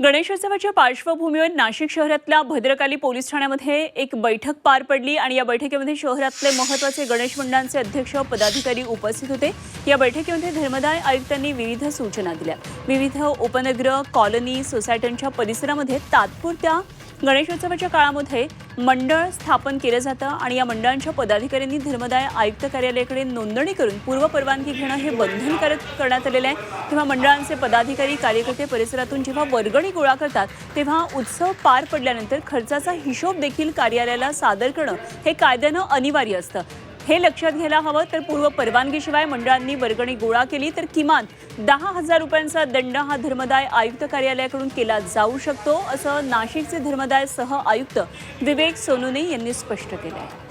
गणेशोत्सवाच्या पार्श्वभूमीवर नाशिक शहरातल्या भद्रकाली पोलीस ठाण्यामध्ये एक बैठक पार पडली आणि या बैठकीमध्ये शहरातले महत्त्वाचे गणेश मंडळांचे अध्यक्ष पदाधिकारी उपस्थित होते. या बैठकीमध्ये धर्मदाय आयुक्तांनी विविध सूचना दिल्या. विविध उपनगर कॉलनी सोसायट्यांच्या परिसरामध्ये तात्पुरत्या गणेशोत्सवाच्या काळामध्ये मंडळ स्थापन केलं जातं आणि या मंडळांच्या पदाधिकाऱ्यांनी धर्मदाय आयुक्त कार्यालयाकडे नोंदणी करून पूर्व परवानगी घेणं हे बंधनकारक करण्यात आलेलं आहे. तेव्हा मंडळांचे पदाधिकारी कार्यकर्ते परिसरातून जेव्हा वर्गणी गोळा करतात तेव्हा उत्सव पार पडल्यानंतर खर्चाचा हिशोब देखील कार्यालयाला सादर करणं हे कायद्यानं अनिवार्य असतं. हे लक्षात घ्यायला हवं. तर पूर्व परवानगीशिवाय मंडळांनी वर्गणी गोळा केली तर किमान दहा हजार रुपयांचा दंड हा धर्मदाय आयुक्त कार्यालयाकडून केला जाऊ शकतो असं नाशिकचे धर्मदाय सह आयुक्त विवेक सोनुने यांनी स्पष्ट केलं आहे